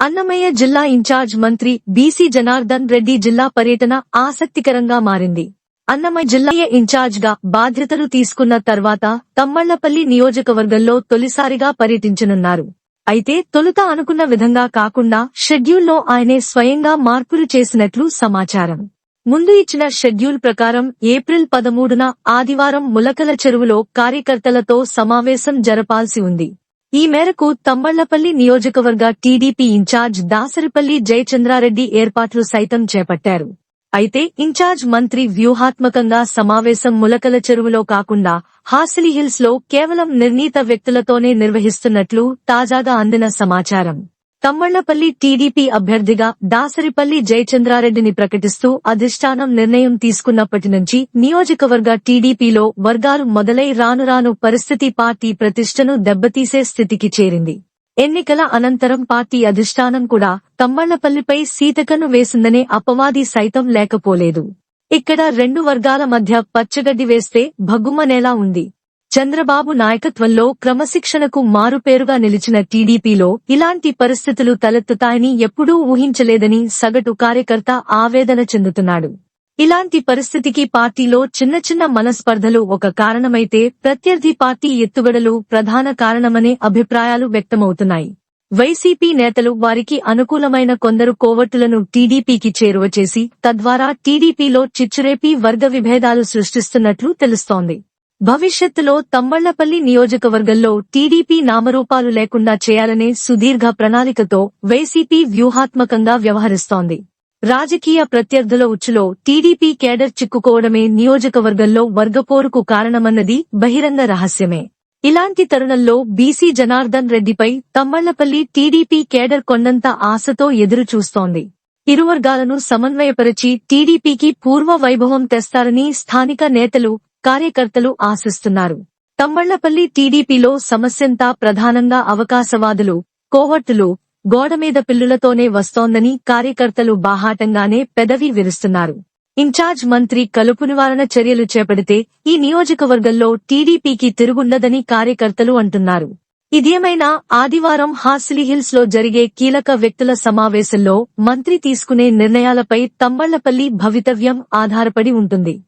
అన్నమయ్య జిల్లా ఇన్ఛార్జ్ మంత్రి బీసీ జనార్దన్ రెడ్డి జిల్లా పర్యటన ఆసక్తికరంగా మారింది. అన్నమయ్య జిల్లా ఇన్ఛార్జ్గా బాధ్యతలు తీసుకున్న తర్వాత తమ్మళ్ళపల్లి నియోజకవర్గంలో తొలిసారిగా పర్యటించనున్నారు. అయితే తొలుత అనుకున్న విధంగా కాకుండా షెడ్యూల్లో ఆయనే స్వయంగా మార్పులు చేసినట్లు సమాచారం. ముందు ఇచ్చిన షెడ్యూల్ ప్రకారం ఏప్రిల్ పదమూడున ఆదివారం ములకల చెరువులో కార్యకర్తలతో సమావేశం జరపాల్సి ఉంది. ఈ మేరకు తంబళ్ళపల్లి నియోజకవర్గ టీడీపీ ఇన్ఛార్జ్ దాసరిపల్లి జయచంద్రారెడ్డి ఏర్పాట్లు సైతం చేపట్టారు. అయితే ఇన్ఛార్జ్ మంత్రి వ్యూహాత్మకంగా సమావేశం ములకల చెరువులో కాకుండా హాసిలీహిల్స్లో కేవలం నిర్ణీత వ్యక్తులతోనే నిర్వహిస్తున్నట్లు తాజాగా అందిన సమాచారం. తమ్మళ్ళపల్లి టీడీపీ అభ్యర్థిగా దాసరిపల్లి జయచంద్రారెడ్డిని ప్రకటిస్తూ అధిష్టానం నిర్ణయం తీసుకున్నప్పటి నుంచి నియోజకవర్గ టీడీపీలో వర్గాలు మొదలై రానురాను పరిస్థితి పార్టీ ప్రతిష్టను దెబ్బతీసే స్థితికి చేరింది. ఎన్నికల అనంతరం పార్టీ అధిష్టానం కూడా తమ్మళ్ళపల్లిపై సీతకను వేసిందనే అపవాది సైతం లేకపోలేదు. ఇక్కడ రెండు వర్గాల మధ్య పచ్చగడ్డి వేస్తే భగ్గుమనేలా ఉంది. చంద్రబాబు నాయకత్వంలో క్రమశిక్షణకు మారుపేరుగా నిలిచిన టీడీపీలో ఇలాంటి పరిస్థితులు తలెత్తుతాయని ఎప్పుడూ ఊహించలేదని సగటు కార్యకర్త ఆవేదన చెందుతున్నాడు. ఇలాంటి పరిస్థితికి పార్టీలో చిన్న చిన్న మనస్పర్ధలు ఒక కారణమైతే ప్రత్యర్థి పార్టీ ఎత్తుగడలు ప్రధాన కారణమనే అభిప్రాయాలు వ్యక్తమవుతున్నాయి. వైసీపీ నేతలు వారికి అనుకూలమైన కొందరు కోవట్టులను టీడీపీకి చేరువ చేసి తద్వారా టీడీపీలో చిచ్చురేపి వర్గ విభేదాలు సృష్టిస్తున్నట్లు తెలుస్తోంది. భవిష్యత్తులో తమ్మళ్ళపల్లి నియోజకవర్గంలో టీడీపీ నామరూపాలు లేకుండా చేయాలనే సుదీర్ఘ ప్రణాళికతో వైసీపీ వ్యూహాత్మకంగా వ్యవహరిస్తోంది. రాజకీయ ప్రత్యర్థుల ఉచ్చులో టీడీపీ కేడర్ చిక్కుకోవడమే నియోజకవర్గంలో వర్గపోరుకు కారణమన్నది బహిరంగ రహస్యమే. ఇలాంటి తరుణంలో బీసీ జనార్దన్ రెడ్డిపై తమ్మళ్ళపల్లి టీడీపీ కేడర్ కొండంత ఆశతో ఎదురు చూస్తోంది ఇరు వర్గాలను సమన్వయపరిచి టీడీపీకి పూర్వ వైభవం తెస్తారని స్థానిక నేతలు కార్యకర్తలు ఆశిస్తున్నారు. తమ్మళ్ళపల్లి టీడీపీలో సమస్యంతా ప్రధానంగా అవకాశవాదులు కోవట్టులు గోడమీద పిల్లులతోనే వస్తోందని కార్యకర్తలు బాహాటంగానే పెదవి విరుస్తున్నారు. ఇన్ఛార్జ్ మంత్రి కలుపు నివారణ చర్యలు చేపడితే ఈ నియోజకవర్గంలో టీడీపీకి తిరుగుండదని కార్యకర్తలు అంటున్నారు. ఇదేమైనా ఆదివారం హాసిలి హిల్స్లో జరిగే కీలక వ్యక్తుల సమావేశంలో మంత్రి తీసుకునే నిర్ణయాలపై తమ్మళ్ళపల్లి భవితవ్యం ఆధారపడి ఉంటుంది.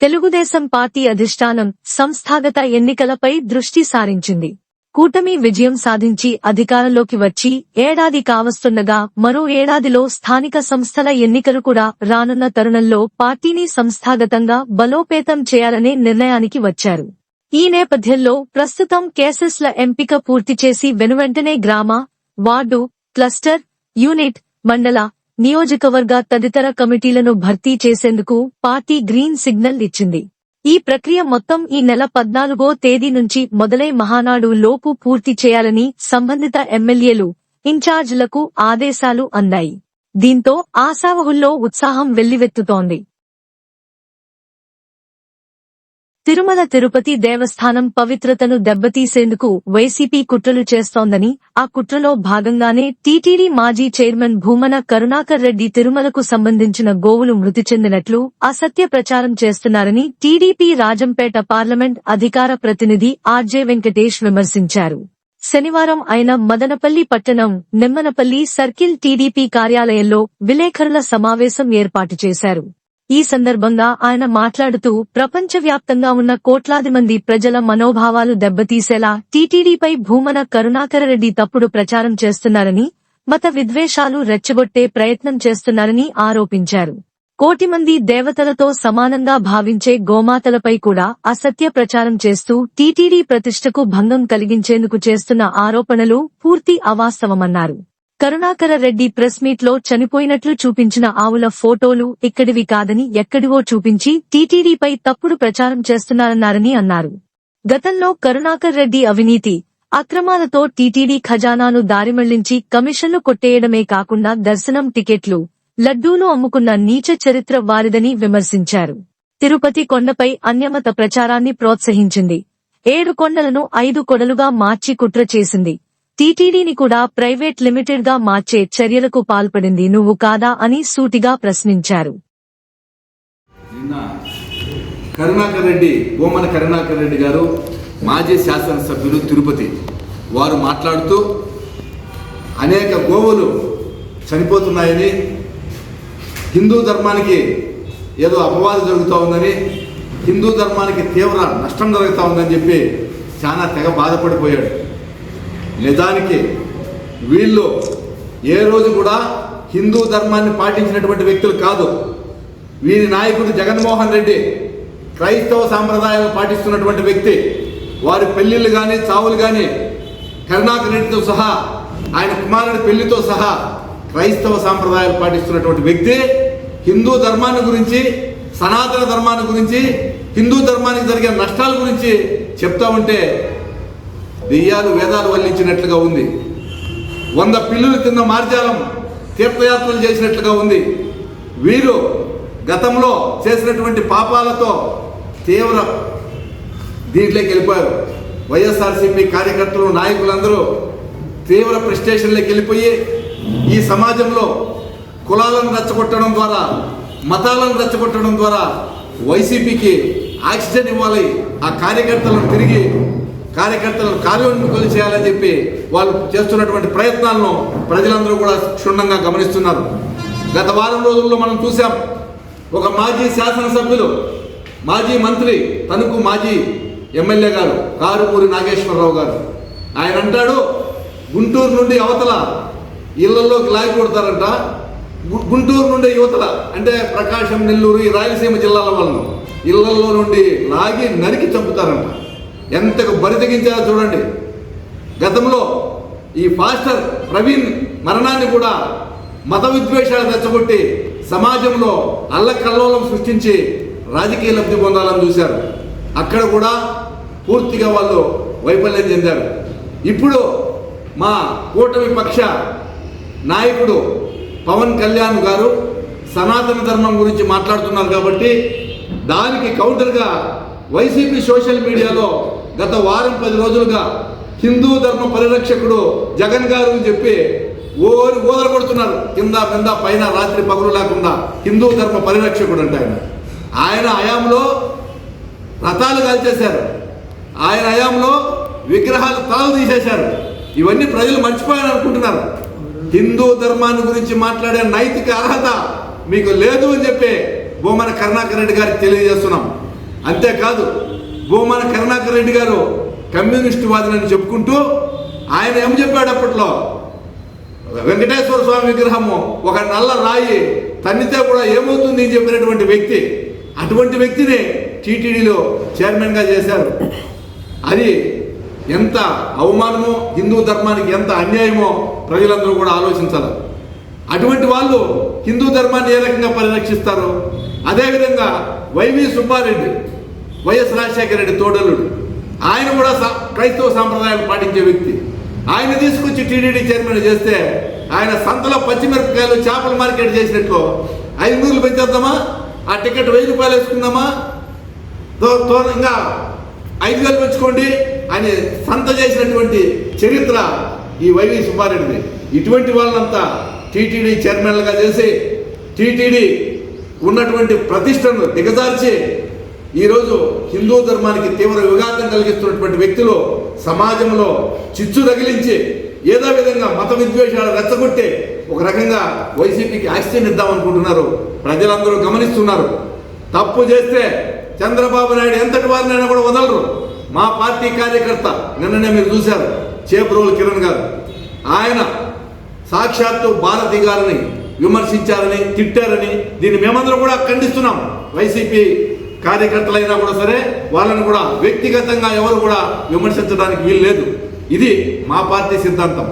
తెలుగుదేశం పార్టీ అధిష్టానం సంస్థాగత ఎన్నికలపై దృష్టి సారించింది. కూటమి విజయం సాధించి అధికారంలోకి వచ్చి ఏడాది కావస్తుండగా మరో ఏడాదిలో స్థానిక సంస్థల ఎన్నికలు కూడా రానున్న తరుణంలో పార్టీని సంస్థాగతంగా బలోపేతం చేయాలనే నిర్ణయానికి వచ్చారు. ఈ నేపథ్యంలో ప్రస్తుతం కేసెస్ల ఎంపిక పూర్తి చేసి వెనువెంటనే గ్రామ వార్డు క్లస్టర్ యూనిట్ మండల నియోజకవర్గ తదితర కమిటీలను భర్తీ చేసేందుకు పార్టీ గ్రీన్ సిగ్నల్ ఇచ్చింది. ఈ ప్రక్రియ మొత్తం ఈ నెల పద్నాలుగో తేదీ నుంచి మొదలై మహానాడు లోపు పూర్తి చేయాలని సంబంధిత ఎమ్మెల్యేలు ఇన్ఛార్జీలకు ఆదేశాలు అందాయి. దీంతో ఆశావహుల్లో ఉత్సాహం వెల్లివెత్తుతోంది. తిరుమల తిరుపతి దేవస్థానం పవిత్రతను దెబ్బతీసేందుకు వైసీపీ కుట్రలు చేస్తోందని ఆ కుట్రలో భాగంగానే టీటీడీ మాజీ చైర్మన్ భూమన కరుణాకర్ రెడ్డి తిరుమలకు సంబంధించిన గోవులు మృతి చెందినట్లు అసత్య ప్రచారం చేస్తున్నారని టీడీపీ రాజంపేట పార్లమెంట్ అధికార ప్రతినిధి ఆర్జే వెంకటేష్ విమర్శించారు. శనివారం ఆయన మదనపల్లి పట్టణం నిమ్మనపల్లి సర్కిల్ టీడీపీ కార్యాలయంలో విలేకరుల సమావేశం ఏర్పాటు చేశారు. ఈ సందర్భంగా ఆయన మాట్లాడుతూ ప్రపంచవ్యాప్తంగా ఉన్న కోట్లాది మంది ప్రజల మనోభావాలు దెబ్బతీసేలా టీటీడీపై భూమన కరుణాకరరెడ్డి తప్పుడు ప్రచారం చేస్తున్నారని మత విద్వేషాలు రెచ్చగొట్టే ప్రయత్నం చేస్తున్నారని ఆరోపించారు. కోటి మంది దేవతలతో సమానంగా భావించే గోమాతలపై కూడా అసత్య ప్రచారం చేస్తూ టీటీడీ ప్రతిష్టకు భంగం కలిగించేందుకు చేస్తున్న ఆరోపణలు పూర్తి అవాస్తవమన్నారు. కరుణాకర రెడ్డి ప్రెస్ మీట్లో చనిపోయినట్లు చూపించిన ఆవుల ఫోటోలు ఇక్కడివి కాదని ఎక్కడివో చూపించి టీటీడీపై తప్పుడు ప్రచారం చేస్తున్నారన్నారని అన్నారు. గతంలో కరుణాకర్ రెడ్డి అవినీతి అక్రమాలతో టీటీడీ ఖజానాను దారిమళ్ళించి కమిషన్లు కొట్టేయడమే కాకుండా దర్శనం టికెట్లు లడ్డూలు అమ్ముకున్న నీచ చరిత్ర వారిదని విమర్శించారు. తిరుపతి కొండపై అన్యమత ప్రచారాన్ని ప్రోత్సహించింది. ఏడు కొండలను ఐదు కొడలుగా మార్చి కుట్ర చేసింది. టీటీడీని కూడా ప్రైవేట్ లిమిటెడ్గా మార్చే చర్యలకు పాల్పడింది నువ్వు కాదా అని సూటిగా ప్రశ్నించారు. కరుణాకర్ రెడ్డి బొమ్మన కరుణాకర్ రెడ్డి గారు మాజీ శాసనసభ్యులు తిరుపతి వారు మాట్లాడుతూ అనేక గోవులు చనిపోతున్నాయని హిందూ ధర్మానికి ఏదో అపవాదం జరుగుతూ ఉందని హిందూ ధర్మానికి తీవ్ర నష్టం జరుగుతూ ఉందని చెప్పి చాలా తెగ బాధపడిపోయాడు. నిజానికి వీళ్ళు ఏ రోజు కూడా హిందూ ధర్మాన్ని పాటించినటువంటి వ్యక్తులు కాదు. వీరి నాయకుడు జగన్మోహన్ రెడ్డి క్రైస్తవ సాంప్రదాయాలు పాటిస్తున్నటువంటి వ్యక్తి. వారి పెళ్ళిళ్ళు కానీ చావులు కానీ కరుణాకర్ రెడ్డితో సహా ఆయన కుమారుడి పెళ్ళితో సహా క్రైస్తవ సాంప్రదాయాలు పాటిస్తున్నటువంటి వ్యక్తి. హిందూ ధర్మాన్ని గురించి సనాతన ధర్మాన్ని గురించి హిందూ ధర్మానికి జరిగే నష్టాల గురించి చెప్తా ఉంటే దెయ్యాలు వేదాలు వల్లించినట్లుగా ఉంది. వంద పిల్లులు తిన్న మార్జాలం తీర్థయాత్రలు చేసినట్లుగా ఉంది. వీరు గతంలో చేసినటువంటి పాపాలతో తీవ్ర దీంట్లోకి వెళ్ళిపోయారు. వైఎస్ఆర్సీపీ కార్యకర్తలు నాయకులందరూ తీవ్ర ప్రిస్టేషన్లోకి వెళ్ళిపోయి ఈ సమాజంలో కులాలను రచ్చగొట్టడం ద్వారా మతాలను రచ్చగొట్టడం ద్వారా వైసీపీకి ఆక్సిజన్ ఇవ్వాలి. ఆ కార్యకర్తలను తిరిగి కార్యకర్తలను కార్యోన్ముఖులు చేయాలని చెప్పి వాళ్ళు చేస్తున్నటువంటి ప్రయత్నాలను ప్రజలందరూ కూడా క్షుణ్ణంగా గమనిస్తున్నారు. గత వారం రోజుల్లో మనం చూసాం ఒక మాజీ శాసనసభ్యులు మాజీ మంత్రి తణుకు మాజీ ఎమ్మెల్యే గారు కారుమూరి నాగేశ్వరరావు గారు. ఆయన అంటాడు గుంటూరు నుండి అవతల ఇళ్ళలోకి లాగి కొడతారంట. గు- గుంటూరు నుండి యువతల అంటే ప్రకాశం నెల్లూరు ఈ రాయలసీమ జిల్లాల వాళ్ళు ఇళ్ళలో నుండి లాగి నరికి చంపుతారంట. ఎంతకు బరి తెగించారో చూడండి. గతంలో ఈ ఫాస్టర్ ప్రవీణ్ మరణాన్ని కూడా మత విద్వేషాలు తెచ్చగొట్టి సమాజంలో అల్లకల్లోలం సృష్టించి రాజకీయ లబ్ధి పొందాలని చూశారు. అక్కడ కూడా పూర్తిగా వాళ్ళు వైఫల్యం చెందారు. ఇప్పుడు మా కూటమి పక్ష నాయకుడు పవన్ కళ్యాణ్ గారు సనాతన ధర్మం గురించి మాట్లాడుతున్నారు కాబట్టి దానికి కౌంటర్గా వైసీపీ సోషల్ మీడియాలో గత వారం పది రోజులుగా హిందూ ధర్మ పరిరక్షకుడు జగన్ గారు అని చెప్పి ఓరి ఓదర కొడుతున్నారు. కింద కింద పైన రాత్రి పగులు లేకుండా హిందూ ధర్మ పరిరక్షకుడు అంటే ఆయన. ఆయన హయాంలో రథాలు కాల్చేశారు. ఆయన హయాంలో విగ్రహాలు తలలు తీసేశారు. ఇవన్నీ ప్రజలు మర్చిపోయారు అనుకుంటున్నారు. హిందూ ధర్మాన్ని గురించి మాట్లాడే నైతిక అర్హత మీకు లేదు అని చెప్పి బొమ్మన కరుణాకర్ రెడ్డి గారికి తెలియజేస్తున్నాం. అంతేకాదు భూమన కరుణాకర్ రెడ్డి గారు కమ్యూనిస్టు వాదినని చెప్పుకుంటూ ఆయన ఏం చెప్పాడు అప్పట్లో? వెంకటేశ్వర స్వామి విగ్రహము ఒక నల్ల రాయి తన్నితే కూడా ఏమవుతుంది అని చెప్పినటువంటి వ్యక్తి అటువంటి వ్యక్తిని టీటీడీలో చైర్మన్గా చేశారు. అది ఎంత అవమానమో హిందూ ధర్మానికి ఎంత అన్యాయమో ప్రజలందరూ కూడా ఆలోచించాలి. అటువంటి వాళ్ళు హిందూ ధర్మాన్ని ఏ రకంగా పరిరక్షిస్తారు? అదేవిధంగా Y V Subba Reddy Y S Rajasekhara Reddy తోడలుడు ఆయన కూడా క్రైస్తవ సాంప్రదాయాలు పాటించే వ్యక్తి. ఆయన తీసుకొచ్చి టీడీడీ చైర్మన్ చేస్తే ఆయన సంతలో పచ్చిమిరపకాయలు చేపల మార్కెట్ చేసినట్లు ఐదు నూరులు పెంచేద్దామా? ఆ టికెట్ వెయ్యి రూపాయలు వేసుకుందామా? తో- ఇంకా ఐదు వేలు పెంచుకోండి అని సంత చేసినటువంటి చరిత్ర ఈ వైవి సుబ్బారెడ్డిది. ఇటువంటి వాళ్ళంతా టీటీడీ చైర్మన్లుగా చేసి టీటీడీ ఉన్నటువంటి ప్రతిష్టను దిగజార్చి ఈరోజు హిందూ ధర్మానికి తీవ్ర విఘాతం కలిగిస్తున్నటువంటి వ్యక్తులు సమాజంలో చిచ్చు తగిలించి ఏదో విధంగా మత విద్వేషాలు రెచ్చగొట్టి ఒక రకంగా వైసీపీకి ఆక్సిజన్ ఇద్దామనుకుంటున్నారు ప్రజలందరూ గమనిస్తున్నారు. తప్పు చేస్తే చంద్రబాబు నాయుడు ఎంతటి వారినైనా కూడా వదలరు. మా పార్టీ కార్యకర్త నిన్ననే మీరు చూశారు చేపురోలు కిరణ్ గారు. ఆయన సాక్షాత్తు భారతి గారిని విమర్శించారని తిట్టారని దీన్ని మేమందరం కూడా ఖండిస్తున్నాం. వైసీపీ కార్యకర్తలైనా కూడా సరే వాళ్ళని కూడా వ్యక్తిగతంగా ఎవరు కూడా విమర్శించడానికి వీలు లేదు ఇది మా పార్టీ సిద్ధాంతం.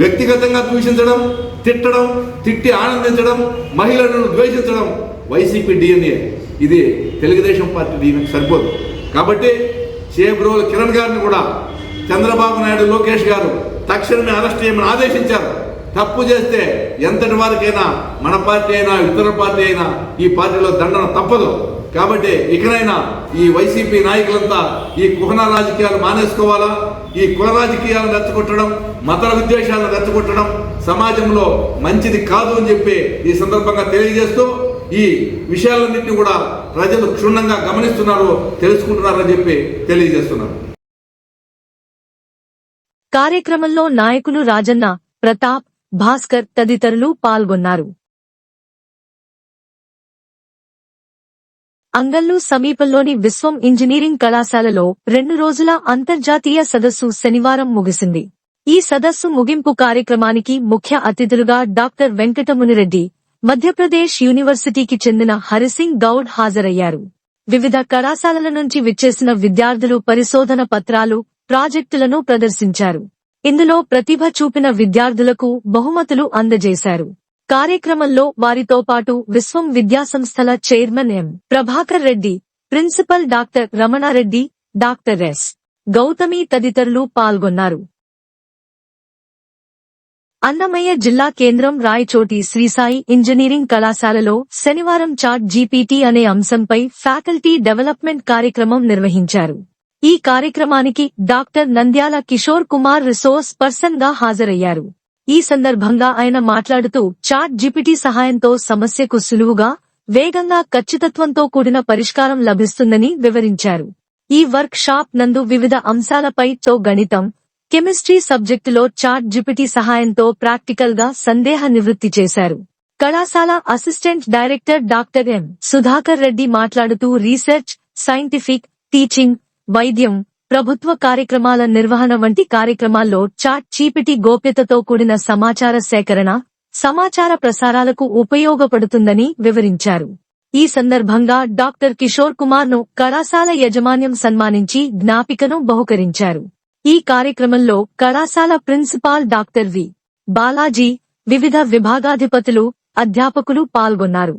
వ్యక్తిగతంగా దూషించడం తిట్టడం తిట్టి ఆనందించడం మహిళలను ద్వేషించడం వైసీపీ డిఎన్ఏ ఇది తెలుగుదేశం పార్టీ దీనికి సరిపోదు. కాబట్టి చేబ్రోలు కిరణ్ గారిని కూడా చంద్రబాబు నాయుడు లోకేష్ గారు తక్షణమే అరెస్ట్ చేయమని ఆదేశించారు. తప్పు చేస్తే ఎంతటి వారికైనా మన పార్టీ అయినా ఇతర పార్టీ అయినా ఈ పార్టీలో దండన తప్పదు. కాబట్టి ఇకనైనా ఈ వైసీపీ నాయకులంతా ఈ కుహన రాజకీయాలు మానేసుకోవాలా? ఈ కుల రాజకీయాలను రెచ్చగొట్టడం మత విద్వేషాలను రెచ్చగొట్టడం సమాజంలో మంచిది కాదు అని చెప్పి ఈ సందర్భంగా తెలియజేస్తూ ఈ విషయాలన్నింటినీ కూడా ప్రజలు క్షుణ్ణంగా గమనిస్తున్నారు తెలుసుకుంటున్నారని చెప్పి తెలియజేస్తున్నారు. కార్యక్రమంలో నాయకులు రాజన్న ప్రతాప్ భాస్కర్ తదితరులు పాల్గొన్నారు. అంగల్లు సమీపంలోని విశ్వం ఇంజనీరింగ్ కళాశాలలో రెండు రోజుల అంతర్జాతీయ సదస్సు శనివారం ముగిసింది. ఈ సదస్సు ముగింపు కార్యక్రమానికి ముఖ్య అతిథులుగా డాక్టర్ వెంకటమునిరెడ్డి మధ్యప్రదేశ్ యూనివర్సిటీకి చెందిన హరిసింగ్ గౌడ్ హాజరయ్యారు. వివిధ కళాశాలల నుంచి విచ్చేసిన విద్యార్థులు పరిశోధన పత్రాలు ప్రాజెక్టులను ప్రదర్శించారు. ఇందులో ప్రతిభ చూపిన విద్యార్థులకు బహుమతులు అందజేశారు. కార్యక్రమంలో వారితో పాటు విశ్వం విద్యాసంస్థల chairman M. Prabhakar Reddy principal doctor Ramana Reddy doctor S. Gautami తదితరులు పాల్గొన్నారు. అన్నమయ్య జిల్లా కేంద్రం రాయచోటి శ్రీసాయి ఇంజనీరింగ్ కళాశాలలో శనివారం చాట్ జీపీటీ అనే అంశంపై ఫ్యాకల్టీ డెవలప్మెంట్ కార్యక్రమం నిర్వహించారు. ఈ కార్యక్రమానికి డాక్టర్ నంద్యాల కిషోర్ కుమార్ రిసోర్స్ పర్సన్గా హాజరయ్యారు. ఈ సందర్భంగా ఆయన మాట్లాడుతూ చాట్ జిపిటి సహాయంతో సమస్యకు సులువుగా వేగంగా ఖచ్చితత్వంతో కూడిన పరిష్కారం లభిస్తుందని వివరించారు. ఈ వర్క్ షాప్ నందు వివిధ అంశాలపై తో గణితం కెమిస్ట్రీ సబ్జెక్టులో చాట్ జిపిటి సహాయంతో ప్రాక్టికల్గా సందేహ నివృత్తి చేశారు. కళాశాల assistant director doctor M Sudhakar Reddy మాట్లాడుతూ రీసెర్చ్ సైంటిఫిక్ టీచింగ్ వైద్యం ప్రభుత్వ కార్యక్రమాల నిర్వహణ వంటి కార్యక్రమాల్లో చాట్ చీపిటి గోప్యతతో కూడిన సమాచార సేకరణ సమాచార ప్రసారాలకు ఉపయోగపడుతుందని వివరించారు. ఈ సందర్భంగా డాక్టర్ కిషోర్ కుమార్ను కళాశాల యజమాన్యం సన్మానించి జ్ఞాపికను బహుకరించారు. ఈ కార్యక్రమంలో కళాశాల ప్రిన్సిపాల్ డాక్టర్ వి. బాలాజీ వివిధ విభాగాధిపతులు అధ్యాపకులు పాల్గొన్నారు.